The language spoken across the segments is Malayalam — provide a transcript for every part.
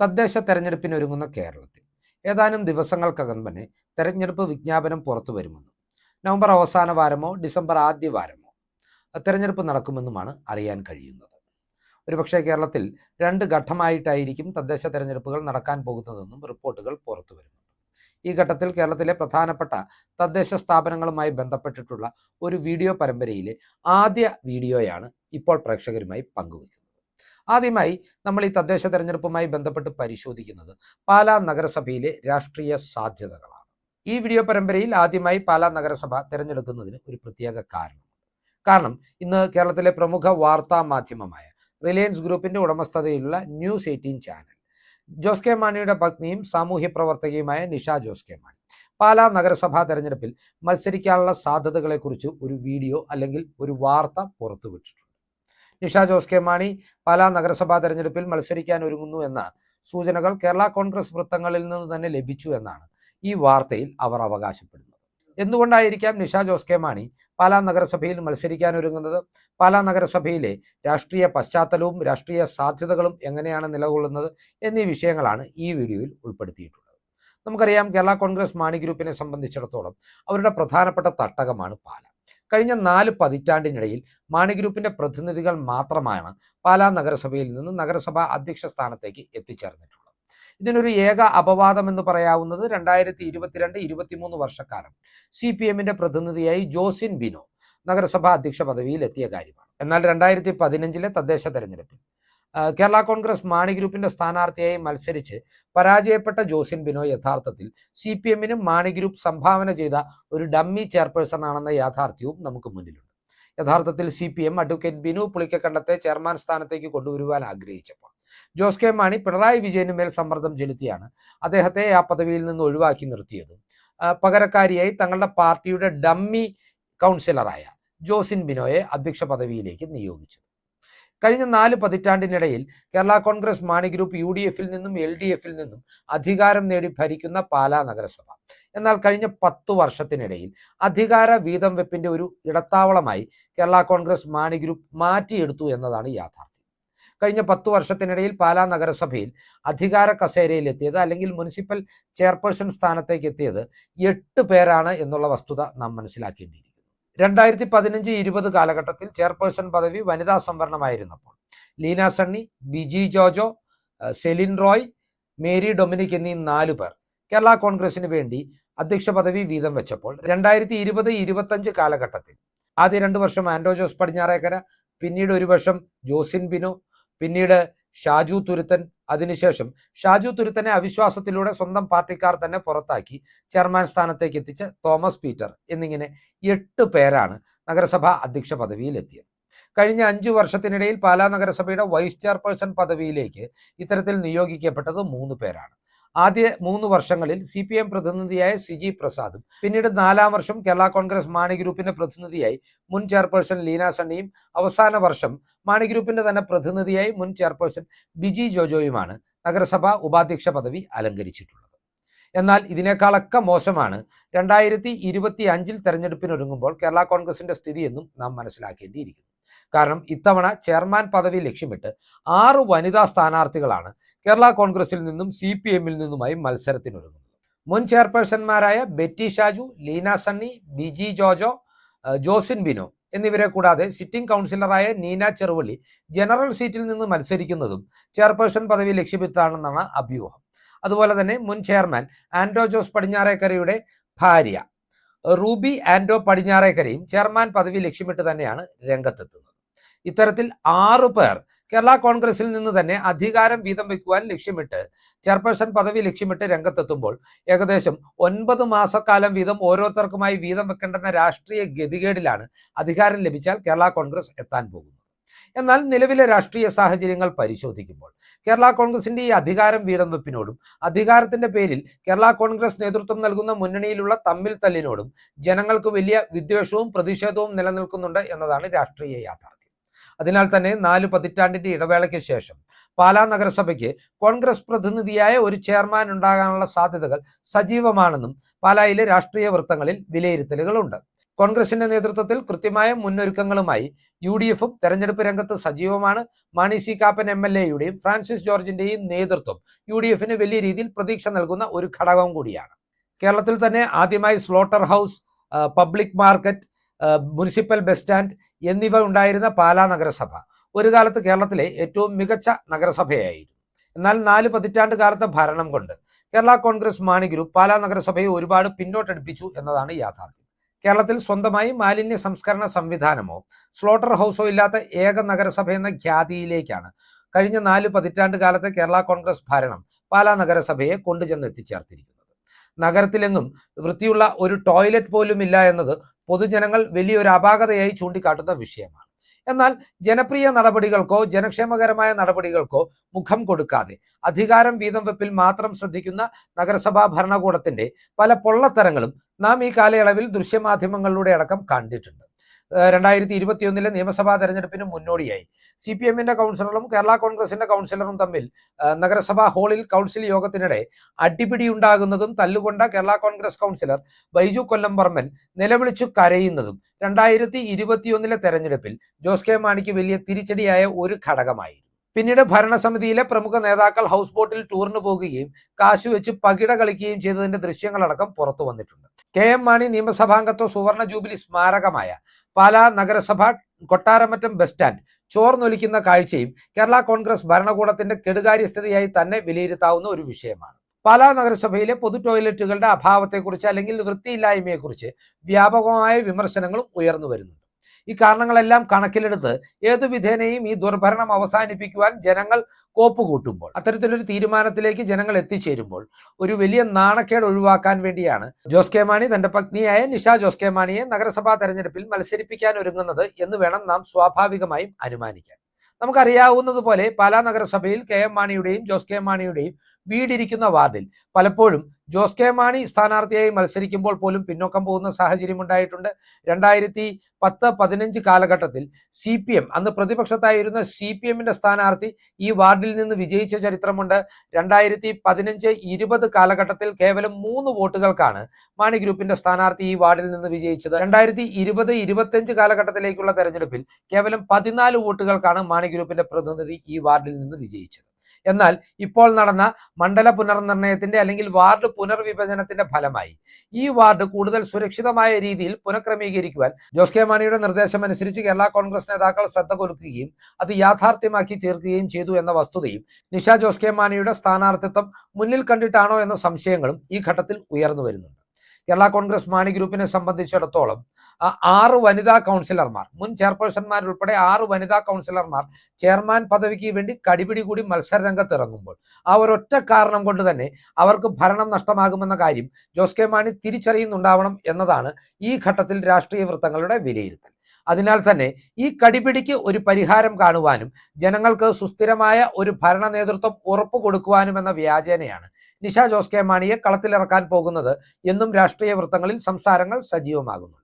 തദ്ദേശ തെരഞ്ഞെടുപ്പിന് ഒരുങ്ങുന്ന കേരളത്തിൽ. ഏതാനും ദിവസങ്ങൾക്കകം തന്നെ തെരഞ്ഞെടുപ്പ് വിജ്ഞാപനം പുറത്തു വരുമെന്നും നവംബർ അവസാന വാരമോ ഡിസംബർ ആദ്യ വാരമോ തെരഞ്ഞെടുപ്പ് നടക്കുമെന്നുമാണ് അറിയാൻ കഴിയുന്നത്. ഒരുപക്ഷെ കേരളത്തിൽ രണ്ട് ഘട്ടമായിട്ടായിരിക്കും തദ്ദേശ തെരഞ്ഞെടുപ്പുകൾ നടക്കാൻ പോകുന്നതെന്നും റിപ്പോർട്ടുകൾ പുറത്തു വരുന്നു ഈ ഘട്ടത്തിൽ കേരളത്തിലെ പ്രധാനപ്പെട്ട തദ്ദേശ സ്ഥാപനങ്ങളുമായി ബന്ധപ്പെട്ടിട്ടുള്ള ഒരു വീഡിയോ പരമ്പരയിലെ ആദ്യ വീഡിയോയാണ് ഇപ്പോൾ പ്രേക്ഷകരുമായി പങ്കുവയ്ക്കുന്നത്. ആദ്യമായി നമ്മൾ ഈ തദ്ദേശ തെരഞ്ഞെടുപ്പുമായി ബന്ധപ്പെട്ട് പരിശോധിക്കുന്നത് പാലാ നഗരസഭയിലെ രാഷ്ട്രീയ സാധ്യതകളാണ്. ഈ വീഡിയോ പരമ്പരയിൽ ആദ്യമായി പാലാ നഗരസഭ തിരഞ്ഞെടുക്കുന്നതിന് ഒരു പ്രത്യേക കാരണം. കാരണം ഇന്ന് കേരളത്തിലെ പ്രമുഖ വാർത്താ മാധ്യമമായ റിലയൻസ് ഗ്രൂപ്പിന്റെ ഉടമസ്ഥതയിലുള്ള news eighteen channel Jose K മാണിയുടെ പത്നിയും സാമൂഹ്യ പ്രവർത്തകയുമായ നിഷ ജോസ് കെ മാണി പാലാ നഗരസഭാ തെരഞ്ഞെടുപ്പിൽ മത്സരിക്കാനുള്ള സാധ്യതകളെക്കുറിച്ച് ഒരു വീഡിയോ അല്ലെങ്കിൽ ഒരു വാർത്ത പുറത്തുവിട്ടിട്ടുണ്ട്. നിഷ ജോസ് കെ മാണി പാലാ നഗരസഭാ തെരഞ്ഞെടുപ്പിൽ മത്സരിക്കാൻ ഒരുങ്ങുന്നു എന്ന സൂചനകൾ കേരള കോൺഗ്രസ് വൃത്തങ്ങളിൽ നിന്ന് തന്നെ ലഭിച്ചു എന്നാണ് ഈ വാർത്തയിൽ അവർ അവകാശപ്പെടുന്നത്. എന്തുകൊണ്ടായിരിക്കാം നിഷ ജോസ് കെ മാണി പാലാ നഗരസഭയിൽ മത്സരിക്കാൻ ഒരുങ്ങുന്നത്? പാലാ നഗരസഭയിലെ രാഷ്ട്രീയ പശ്ചാത്തലവും രാഷ്ട്രീയ സാധ്യതകളും എങ്ങനെയാണ് നിലകൊള്ളുന്നത് എന്നീ വിഷയങ്ങളാണ് ഈ വീഡിയോയിൽ ഉൾപ്പെടുത്തിയിട്ടുള്ളത്. നമുക്കറിയാം കേരള കോൺഗ്രസ് മാണി ഗ്രൂപ്പിനെ സംബന്ധിച്ചിടത്തോളം അവരുടെ പ്രധാനപ്പെട്ട തട്ടകമാണ് പാല. കഴിഞ്ഞ നാല് പതിറ്റാണ്ടിനിടയിൽ മാണി ഗ്രൂപ്പിന്റെ പ്രതിനിധികൾ മാത്രമാണ് പാലാ നഗരസഭയിൽ നിന്ന് നഗരസഭാ അധ്യക്ഷ സ്ഥാനത്തേക്ക് എത്തിച്ചേർന്നിട്ടുള്ളത്. ഇതിനൊരു ഏക അപവാദം എന്ന് പറയാവുന്നത് രണ്ടായിരത്തി ഇരുപത്തിരണ്ട് ഇരുപത്തിമൂന്ന് വർഷക്കാലം സി പി എമ്മിന്റെ പ്രതിനിധിയായി ജോസിൻ ബിനോ നഗരസഭാ അധ്യക്ഷ പദവിയിൽ എത്തിയ കാര്യമാണ്. എന്നാൽ രണ്ടായിരത്തി പതിനഞ്ചിലെ തദ്ദേശ തെരഞ്ഞെടുപ്പിൽ കേരള കോൺഗ്രസ് മാണി ഗ്രൂപ്പിന്റെ സ്ഥാനാർത്ഥിയായി മത്സരിച്ച് പരാജയപ്പെട്ട ജോസിൻ ബിനോയ് യഥാർത്ഥത്തിൽ സി പി എമ്മിനും മാണി ഗ്രൂപ്പ് സംഭാവന ചെയ്ത ഒരു ഡമ്മി ചെയർപേഴ്സൺ ആണെന്ന യാഥാർത്ഥ്യവും നമുക്ക് മുന്നിലുണ്ട്. യഥാർത്ഥത്തിൽ C P M advocate Binu പുളിക്കക്കണ്ടത്തെ chairman സ്ഥാനത്തേക്ക് കൊണ്ടുവരുവാൻ ആഗ്രഹിച്ചപ്പോൾ ജോസ് കെ മാണി പിണറായി വിജയന് മേൽ സമ്മർദ്ദം ചെലുത്തിയാണ് അദ്ദേഹത്തെ ആ പദവിയിൽ നിന്ന് ഒഴിവാക്കി നിർത്തിയതും. പകരക്കാരിയായി തങ്ങളുടെ പാർട്ടിയുടെ ഡമ്മി കൗൺസിലറായ ജോസിൻ ബിനോയെ അധ്യക്ഷ പദവിയിലേക്ക് നിയോഗിച്ചത്. കഴിഞ്ഞ നാല് പതിറ്റാണ്ടിനിടയിൽ Kerala Congress Mani group U D എഫിൽ നിന്നും എൽ ഡി എഫിൽ നിന്നും അധികാരം നേടി ഭരിക്കുന്ന പാലാ നഗരസഭ. എന്നാൽ കഴിഞ്ഞ പത്തു വർഷത്തിനിടയിൽ അധികാര വീതം വെപ്പിന്റെ ഒരു ഇടത്താവളമായി കേരള കോൺഗ്രസ് മാണി ഗ്രൂപ്പ് മാറ്റിയെടുത്തു എന്നതാണ് യാഥാർത്ഥ്യം. കഴിഞ്ഞ പത്തു വർഷത്തിനിടയിൽ പാലാ നഗരസഭയിൽ അധികാര കസേരയിൽ എത്തിയത് അല്ലെങ്കിൽ മുനിസിപ്പൽ ചെയർപേഴ്സൺ സ്ഥാനത്തേക്ക് എത്തിയത് എട്ട് പേരാണ് എന്നുള്ള വസ്തുത നാം മനസ്സിലാക്കേണ്ടിയിരിക്കുന്നു. രണ്ടായിരത്തി പതിനഞ്ച് ഇരുപത് കാലഘട്ടത്തിൽ ചെയർപേഴ്സൺ പദവി വനിതാ സംവരണമായിരുന്നപ്പോൾ ലീന സണ്ണി ബിജി ജോജോ സെലിൻ റോയ് മേരി ഡൊമിനിക് എന്നീ നാലു പേർ കേരള കോൺഗ്രസിന് വേണ്ടി അധ്യക്ഷ പദവി വീതം വെച്ചപ്പോൾ രണ്ടായിരത്തി ഇരുപത് ഇരുപത്തഞ്ച് കാലഘട്ടത്തിൽ ആദ്യ രണ്ടു വർഷം ആൻഡോ ജോസ് പടിഞ്ഞാറേക്കര പിന്നീട് ഒരു വർഷം ജോസിൻ ബിനു പിന്നീട് ഷാജു തുരുത്തൻ അതിനുശേഷം ഷാജു തുരുത്തനെ അവിശ്വാസത്തിലൂടെ സ്വന്തം പാർട്ടിക്കാർ തന്നെ പുറത്താക്കി ചെയർമാൻ സ്ഥാനത്തേക്ക് എത്തിച്ച തോമസ് പീറ്റർ എന്നിങ്ങനെ എട്ട് പേരാണ് നഗരസഭാ അധ്യക്ഷ പദവിയിലെത്തിയത്. കഴിഞ്ഞ അഞ്ചു വർഷത്തിനിടയിൽ പാലാ നഗരസഭയുടെ വൈസ് ചെയർപേഴ്സൺ പദവിയിലേക്ക് ഇത്തരത്തിൽ നിയോഗിക്കപ്പെട്ടത് മൂന്ന് പേരാണ്. ആദ്യ മൂന്ന് വർഷങ്ങളിൽ സി പി എം പ്രതിനിധിയായ സിജി പ്രസാദും പിന്നീട് നാലാം വർഷം കേരള കോൺഗ്രസ് മാണി ഗ്രൂപ്പിന്റെ പ്രതിനിധിയായി മുൻ ചെയർപേഴ്സൺ ലീന സണ്ണിയും അവസാന വർഷം മാണി ഗ്രൂപ്പിന്റെ തന്നെ പ്രതിനിധിയായി മുൻ ചെയർപേഴ്സൺ ബിജി ജോജോയുമാണ് നഗരസഭാ ഉപാധ്യക്ഷ പദവി അലങ്കരിച്ചിട്ടുള്ളത്. എന്നാൽ ഇതിനേക്കാളൊക്കെ മോശമാണ് രണ്ടായിരത്തി ഇരുപത്തി അഞ്ചിൽ തെരഞ്ഞെടുപ്പിനൊരുങ്ങുമ്പോൾ കേരള കോൺഗ്രസിന്റെ സ്ഥിതിയെന്നും നാം മനസ്സിലാക്കേണ്ടിയിരിക്കുന്നു. കാരണം ഇത്തവണ ചെയർമാൻ പദവി ലക്ഷ്യമിട്ട് ആറ് വനിതാ സ്ഥാനാർത്ഥികളാണ് കേരള കോൺഗ്രസിൽ നിന്നും സി പി എമ്മിൽ നിന്നുമായി മത്സരത്തിനൊരുങ്ങുന്നത്. മുൻ ചെയർപേഴ്സൺമാരായ ബെറ്റി ഷാജു ലീന സണ്ണി ബിജി ജോജോ ജോസിൻ ബിനോ എന്നിവരെ കൂടാതെ സിറ്റിംഗ് കൗൺസിലറായ നീന ചെറുവള്ളി ജനറൽ സീറ്റിൽ നിന്ന് മത്സരിക്കുന്നതും ചെയർപേഴ്സൺ പദവി ലക്ഷ്യമിട്ടാണെന്നാണ് അഭ്യൂഹം. അതുപോലെ തന്നെ മുൻ ചെയർമാൻ ആൻഡോ ജോസ് പടിഞ്ഞാറേക്കരയുടെ ഭാര്യ റൂബി ആൻഡോ പടിഞ്ഞാറേക്കരയും ചെയർമാൻ പദവി ലക്ഷ്യമിട്ട് തന്നെയാണ് രംഗത്തെത്തുന്നത്. ഇത്തരത്തിൽ ആറു പേർ കേരള കോൺഗ്രസിൽ നിന്ന് തന്നെ അധികാരം വീതം വയ്ക്കുവാൻ ലക്ഷ്യമിട്ട് ചെയർപേഴ്സൺ പദവി ലക്ഷ്യമിട്ട് രംഗത്തെത്തുമ്പോൾ ഏകദേശം ഒൻപത് മാസക്കാലം വീതം ഓരോരുത്തർക്കുമായി വീതം വെക്കേണ്ടെന്ന രാഷ്ട്രീയ ഗതികേടിലാണ് അധികാരം ലഭിച്ചാൽ കേരള കോൺഗ്രസ് എത്താൻ പോകുന്നത്. എന്നാൽ നിലവിലെ രാഷ്ട്രീയ സാഹചര്യങ്ങൾ പരിശോധിക്കുമ്പോൾ കേരള കോൺഗ്രസിന്റെ ഈ അധികാരം വീതം വെപ്പിനോടും അധികാരത്തിന്റെ പേരിൽ കേരള കോൺഗ്രസ് നേതൃത്വം നൽകുന്ന മുന്നണിയിലുള്ള തമ്മിൽ തല്ലിനോടും ജനങ്ങൾക്ക് വലിയ വിദ്വേഷവും പ്രതിഷേധവും നിലനിൽക്കുന്നുണ്ട് എന്നതാണ് രാഷ്ട്രീയ യാഥാർത്ഥ്യം. അതിനാൽ തന്നെ നാല് പതിറ്റാണ്ടിന്റെ ഇടവേളയ്ക്ക് ശേഷം പാലാ നഗരസഭയ്ക്ക് കോൺഗ്രസ് പ്രതിനിധിയായ ഒരു ചെയർമാൻ ഉണ്ടാകാനുള്ള സാധ്യതകൾ സജീവമാണെന്നും പാലായിലെ രാഷ്ട്രീയ വൃത്തങ്ങളിൽ വിലയിരുത്തലുകളുണ്ട്. കോൺഗ്രസിന്റെ നേതൃത്വത്തിൽ കൃത്യമായ മുന്നൊരുക്കങ്ങളുമായി യു ഡി എഫും തെരഞ്ഞെടുപ്പ് രംഗത്ത് സജീവമാണ്. Mani C Kappan M L എയുടെയും ഫ്രാൻസിസ് ജോർജിന്റെയും നേതൃത്വം യു ഡി എഫിന് വലിയ രീതിയിൽ പ്രതീക്ഷ നൽകുന്ന ഒരു ഘടകം കൂടിയാണ്. കേരളത്തിൽ തന്നെ ആദ്യമായി slaughter house public market municipal bus stand എന്നിവ ഉണ്ടായിരുന്ന പാലാ നഗരസഭ ഒരു കാലത്ത് കേരളത്തിലെ ഏറ്റവും മികച്ച നഗരസഭയായിരുന്നു. എന്നാൽ നാല് പതിറ്റാണ്ട് കാലത്തെ ഭരണം കൊണ്ട് കേരള കോൺഗ്രസ് മാണി ഗ്രൂപ്പ് പാലാ നഗരസഭയെ ഒരുപാട് പിന്നോട്ടടിപ്പിച്ചു എന്നതാണ് യാഥാർത്ഥ്യം. കേരളത്തിൽ സ്വന്തമായി മാലിന്യ സംസ്കരണ സംവിധാനമോ സ്ലോട്ടർ ഹൗസോ ഇല്ലാത്ത ഏക നഗരസഭ എന്ന ഖ്യാതിയിലേക്കാണ് കഴിഞ്ഞ നാല് പതിറ്റാണ്ട് കാലത്തെ കേരള കോൺഗ്രസ് ഭരണം പാലാ നഗരസഭയെ കൊണ്ടുചെന്ന് എത്തിച്ചേർത്തിരിക്കുന്നത് നഗരത്തിലെങ്ങും വൃത്തിയുള്ള ഒരു ടോയ്ലറ്റ് പോലും ഇല്ല എന്നത് പൊതുജനങ്ങൾ വലിയൊരു അപാകതയായി ചൂണ്ടിക്കാട്ടുന്ന വിഷയമാണ്. എന്നാൽ ജനപ്രിയ നടപടികൾക്കോ ജനക്ഷേമകരമായ നടപടികൾക്കോ മുഖം കൊടുക്കാതെ അധികാരം വീതം വെപ്പിൽ മാത്രം ശ്രദ്ധിക്കുന്ന നഗരസഭാ ഭരണകൂടത്തിന്റെ പല പൊള്ളത്തരങ്ങളും നാം ഈ കാലയളവിൽ ദൃശ്യമാധ്യമങ്ങളിലൂടെ അടക്കം കണ്ടിട്ടുണ്ട്. രണ്ടായിരത്തി ഇരുപത്തിയൊന്നിലെ നിയമസഭാ തെരഞ്ഞെടുപ്പിന് മുന്നോടിയായി. സി പി എമ്മിന്റെ കൗൺസിലറും കേരള കോൺഗ്രസിന്റെ കൗൺസിലറും തമ്മിൽ നഗരസഭാ ഹാളിൽ കൗൺസിൽ യോഗത്തിനിടെ അടിപിടി ഉണ്ടാകുന്നതും തല്ലുകൊണ്ട കേരള കോൺഗ്രസ് കൗൺസിലർ ബൈജു കൊല്ലംപറമ്പൻ നിലവിളിച്ചു കരയുന്നതും രണ്ടായിരത്തി ഇരുപത്തിയൊന്നിലെ തെരഞ്ഞെടുപ്പിൽ ജോസ് കെ മാണിക്ക് വലിയ തിരിച്ചടിയായ ഒരു ഘടകമായി പിന്നീട് ഭരണസമിതിയിലെ പ്രമുഖ നേതാക്കൾ ഹൗസ് ബോട്ടിൽ ടൂറിന് പോകുകയും കാശ് വെച്ച് പകിട കളിക്കുകയും ചെയ്തതിന്റെ ദൃശ്യങ്ങളടക്കം പുറത്തു വന്നിട്ടുണ്ട്. കെ എം മാണി നിയമസഭാംഗത്വ സുവർണ ജൂബിലി സ്മാരകമായ പാലാ നഗരസഭ കൊട്ടാരമറ്റം ബസ് സ്റ്റാൻഡ് ചോർന്നൊലിക്കുന്ന കാഴ്ചയും കേരള കോൺഗ്രസ് ഭരണകൂടത്തിന്റെ കെടുകാര്യസ്ഥതയായി തന്നെ വിലയിരുത്താവുന്ന ഒരു വിഷയമാണ്. പാലാ നഗരസഭയിലെ പൊതു ടോയ്ലറ്റുകളുടെ അഭാവത്തെക്കുറിച്ച് അല്ലെങ്കിൽ വൃത്തിയില്ലായ്മയെക്കുറിച്ച് വ്യാപകമായ വിമർശനങ്ങളും ഉയർന്നു വരുന്നുണ്ട്. ഈ കാരണങ്ങളെല്ലാം കണക്കിലെടുത്ത് ഏതു വിധേനയും ഈ ദുർഭരണം അവസാനിപ്പിക്കുവാൻ ജനങ്ങൾ കോപ്പുകൂട്ടുമ്പോൾ അത്തരത്തിലൊരു തീരുമാനത്തിലേക്ക് ജനങ്ങൾ എത്തിച്ചേരുമ്പോൾ ഒരു വലിയ നാണക്കേട് ഒഴിവാക്കാൻ വേണ്ടിയാണ് ജോസ് കെ മാണി തന്റെ പത്നിയായ നിഷ ജോസ് കെ മാണിയെ നഗരസഭാ തെരഞ്ഞെടുപ്പിൽ മത്സരിപ്പിക്കാൻ ഒരുങ്ങുന്നത് എന്ന് വേണം നാം സ്വാഭാവികമായും അനുമാനിക്കാൻ. നമുക്കറിയാവുന്നതുപോലെ പാലാ നഗരസഭയിൽ കെ എം മാണിയുടെയും ജോസ് കെ മാണിയുടെയും വീടിരിക്കുന്ന വാർഡിൽ. പലപ്പോഴും ജോസ് കെ മാണി സ്ഥാനാർത്ഥിയായി മത്സരിക്കുമ്പോൾ പോലും പിന്നോക്കം പോകുന്ന സാഹചര്യം ഉണ്ടായിട്ടുണ്ട്. രണ്ടായിരത്തി പത്ത് പതിനഞ്ച് കാലഘട്ടത്തിൽ സി പി എം അന്ന് പ്രതിപക്ഷത്തായിരുന്ന സി പി എമ്മിന്റെ സ്ഥാനാർത്ഥി ഈ വാർഡിൽ നിന്ന് വിജയിച്ച ചരിത്രമുണ്ട്. രണ്ടായിരത്തി പതിനഞ്ച് ഇരുപത് കാലഘട്ടത്തിൽ കേവലം മൂന്ന് വോട്ടുകൾക്കാണ് മാണി ഗ്രൂപ്പിന്റെ സ്ഥാനാർത്ഥി ഈ വാർഡിൽ നിന്ന് വിജയിച്ചത്. രണ്ടായിരത്തി ഇരുപത് ഇരുപത്തിയഞ്ച് കാലഘട്ടത്തിലേക്കുള്ള തെരഞ്ഞെടുപ്പിൽ കേവലം പതിനാല് വോട്ടുകൾക്കാണ് മാണി ഗ്രൂപ്പിന്റെ പ്രതിനിധി ഈ വാർഡിൽ നിന്ന് വിജയിച്ചത്. എന്നാൽ ഇപ്പോൾ നടന്ന മണ്ഡല പുനർനിർണയത്തിന്റെ അല്ലെങ്കിൽ വാർഡ് പുനർവിഭജനത്തിന്റെ ഫലമായി ഈ വാർഡ് കൂടുതൽ സുരക്ഷിതമായ രീതിയിൽ പുനഃക്രമീകരിക്കുവാൻ ജോസ് കെ മാണിയുടെ നിർദ്ദേശമനുസരിച്ച് കേരള കോൺഗ്രസ് നേതാക്കൾ ശ്രദ്ധ കൊടുക്കുകയും അത് യാഥാർത്ഥ്യമാക്കി തീർക്കുകയും ചെയ്തു എന്ന വസ്തുതയും നിഷ ജോസ് കെ മാണിയുടെ സ്ഥാനാർത്ഥിത്വം മുന്നിൽ കണ്ടിട്ടാണോ എന്ന സംശയങ്ങളും ഈ ഘട്ടത്തിൽ ഉയർന്നു വരുന്നുണ്ട്. കേരള കോൺഗ്രസ് മാണി ഗ്രൂപ്പിനെ സംബന്ധിച്ചിടത്തോളം ആറ് വനിതാ കൗൺസിലർമാർ മുൻ ചെയർപേഴ്സൺമാരുൾപ്പെടെ ആറ് വനിതാ കൗൺസിലർമാർ ചെയർമാൻ പദവിക്ക് വേണ്ടി കടിപിടി കൂടി മത്സര രംഗത്ത് ഇറങ്ങുമ്പോൾ ആ ഒരൊറ്റ കാരണം കൊണ്ട് തന്നെ അവർക്ക് ഭരണം നഷ്ടമാകുമെന്ന കാര്യം ജോസ് കെ മാണി തിരിച്ചറിയുന്നുണ്ടാവണം എന്നതാണ് ഈ ഘട്ടത്തിൽ രാഷ്ട്രീയ വൃത്തങ്ങളുടെ വിലയിരുത്തൽ. അതിനാൽ തന്നെ ഈ കടിപിടിക്ക് ഒരു പരിഹാരം കാണുവാനും ജനങ്ങൾക്ക് സുസ്ഥിരമായ ഒരു ഭരണ നേതൃത്വം ഉറപ്പു കൊടുക്കുവാനും എന്ന വ്യാജേനയാണ്. നിഷ ജോസ് കെ മാണിയെ കളത്തിലിറക്കാൻ പോകുന്നത് എന്നും രാഷ്ട്രീയ വൃത്തങ്ങളിൽ സംസാരങ്ങൾ സജീവമാകുന്നുണ്ട്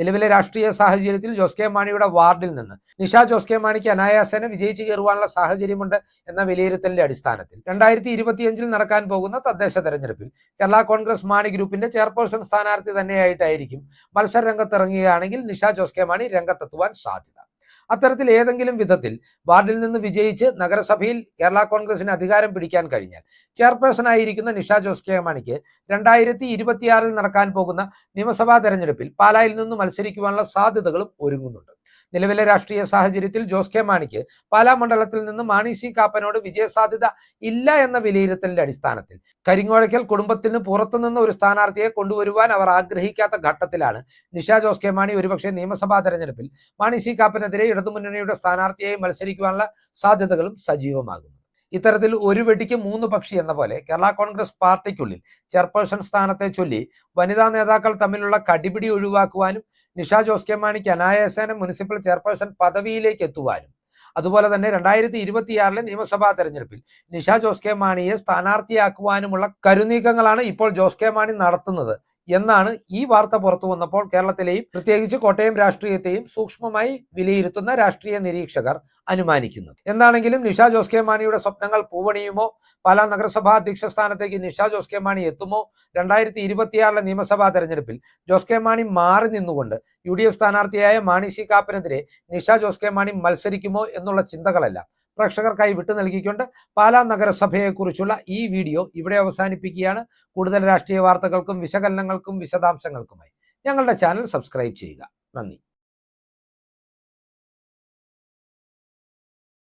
നിലവിലെ രാഷ്ട്രീയ സാഹചര്യത്തിൽ ജോസ് കെ മാണിയുടെ വാർഡിൽ നിന്ന്. നിഷ ജോസ് കെ മാണിക്ക് അനായാസേന വിജയിച്ചു കയറുവാനുള്ള സാഹചര്യമുണ്ട് എന്ന വിലയിരുത്തലിന്റെ അടിസ്ഥാനത്തിൽ. രണ്ടായിരത്തി ഇരുപത്തിയഞ്ചിൽ നടക്കാൻ പോകുന്ന തദ്ദേശ തെരഞ്ഞെടുപ്പിൽ കേരള കോൺഗ്രസ് മാണി ഗ്രൂപ്പിന്റെ ചെയർപേഴ്സൺ സ്ഥാനാർത്ഥി തന്നെയായിട്ടായിരിക്കും മത്സര രംഗത്തിറങ്ങുകയാണെങ്കിൽ നിഷ ജോസ് കെ മാണി രംഗത്തെത്തുവാൻ സാധ്യത. അത്തരത്തിൽ ഏതെങ്കിലും വിധത്തിൽ വാർഡിൽ നിന്ന് വിജയിച്ച് നഗരസഭയിൽ കേരള കോൺഗ്രസിന് അധികാരം പിടിക്കാൻ കഴിഞ്ഞാൽ ചെയർപേഴ്സൺ ആയിരിക്കുന്ന നിഷ ജോസ് കെ മാണിക്ക് രണ്ടായിരത്തി ഇരുപത്തിയാറിൽ നടക്കാൻ പോകുന്ന നിയമസഭാ തെരഞ്ഞെടുപ്പിൽ പാലായിൽ നിന്ന് മത്സരിക്കുവാനുള്ള സാധ്യതകളും ഒരുങ്ങുന്നുണ്ട്. നിലവിലെ രാഷ്ട്രീയ സാഹചര്യത്തിൽ ജോസ് കെ മാണിക്ക് പാലാ മണ്ഡലത്തിൽ നിന്ന് മാണി സി കാപ്പനോട് വിജയസാധ്യത ഇല്ല എന്ന വിലയിരുത്തലിന്റെ അടിസ്ഥാനത്തിൽ കരിങ്ങോഴയ്ക്കൽ കുടുംബത്തിന് പുറത്തുനിന്ന് ഒരു സ്ഥാനാർത്ഥിയെ കൊണ്ടുവരുവാൻ അവർ ആഗ്രഹിക്കാത്ത ഘട്ടത്തിലാണ് നിഷ ജോസ് കെ മാണി ഒരുപക്ഷെ നിയമസഭാ തെരഞ്ഞെടുപ്പിൽ മാണി സി കാപ്പനെതിരെ ഇടതുമുന്നണിയുടെ സ്ഥാനാർത്ഥിയായി മത്സരിക്കുവാനുള്ള സാധ്യതകളും സജീവമാകുന്നു. ഇത്തരത്തിൽ ഒരു വെടിക്ക് മൂന്ന് പക്ഷി എന്ന പോലെ കേരള കോൺഗ്രസ് പാർട്ടിക്കുള്ളിൽ ചെയർപേഴ്സൺ സ്ഥാനത്തെ ചൊല്ലി വനിതാ നേതാക്കൾ തമ്മിലുള്ള കടിപിടി ഒഴിവാക്കുവാനും നിഷ ജോസ് കെ മാണിക്ക് അനായാസേന മുനിസിപ്പൽ ചെയർപേഴ്സൺ പദവിയിലേക്ക് എത്തുവാനും. അതുപോലെ തന്നെ രണ്ടായിരത്തി ഇരുപത്തിയാറിലെ നിയമസഭാ തെരഞ്ഞെടുപ്പിൽ നിഷ ജോസ് കെ മാണിയെ സ്ഥാനാർത്ഥിയാക്കുവാനുമുള്ള കരുനീക്കങ്ങളാണ് ഇപ്പോൾ ജോസ് കെ മാണി നടത്തുന്നത്. എന്നാണ് ഈ വാർത്ത പുറത്തു വന്നപ്പോൾ കേരളത്തിലെയും പ്രത്യേകിച്ച് കോട്ടയം രാഷ്ട്രീയത്തെയും സൂക്ഷ്മമായി വിലയിരുത്തുന്ന രാഷ്ട്രീയ നിരീക്ഷകർ അനുമാനിക്കുന്നത് എന്താണെങ്കിലും നിഷാ ജോസ് കെ മാണിയുടെ സ്വപ്നങ്ങൾ പൂവണിയുമോ? പാലാ നഗരസഭാ അധ്യക്ഷ സ്ഥാനത്തേക്ക് നിഷ ജോസ് കെ മാണി എത്തുമോ? രണ്ടായിരത്തി ഇരുപത്തിയാറിലെ നിയമസഭാ തെരഞ്ഞെടുപ്പിൽ ജോസ് കെ മാണി മാറി നിന്നുകൊണ്ട് യു ഡി എഫ് സ്ഥാനാർത്ഥിയായ മാണി സി കാപ്പനെതിരെ നിഷാ ജോസ് കെ മാണി മത്സരിക്കുമോ എന്നുള്ള ചിന്തകളെല്ലാം. പ്രേക്ഷകർക്കായി വിട്ടു നൽകിക്കൊണ്ട് പാലാ നഗരസഭയെക്കുറിച്ചുള്ള ഈ വീഡിയോ ഇവിടെ അവസാനിപ്പിക്കുകയാണ്. കൂടുതൽ രാഷ്ട്രീയ വാർത്തകൾക്കും വിശകലനങ്ങൾക്കും വിശദാംശങ്ങൾക്കുമായി ഞങ്ങളുടെ ചാനൽ സബ്സ്ക്രൈബ് ചെയ്യുക. നന്ദി.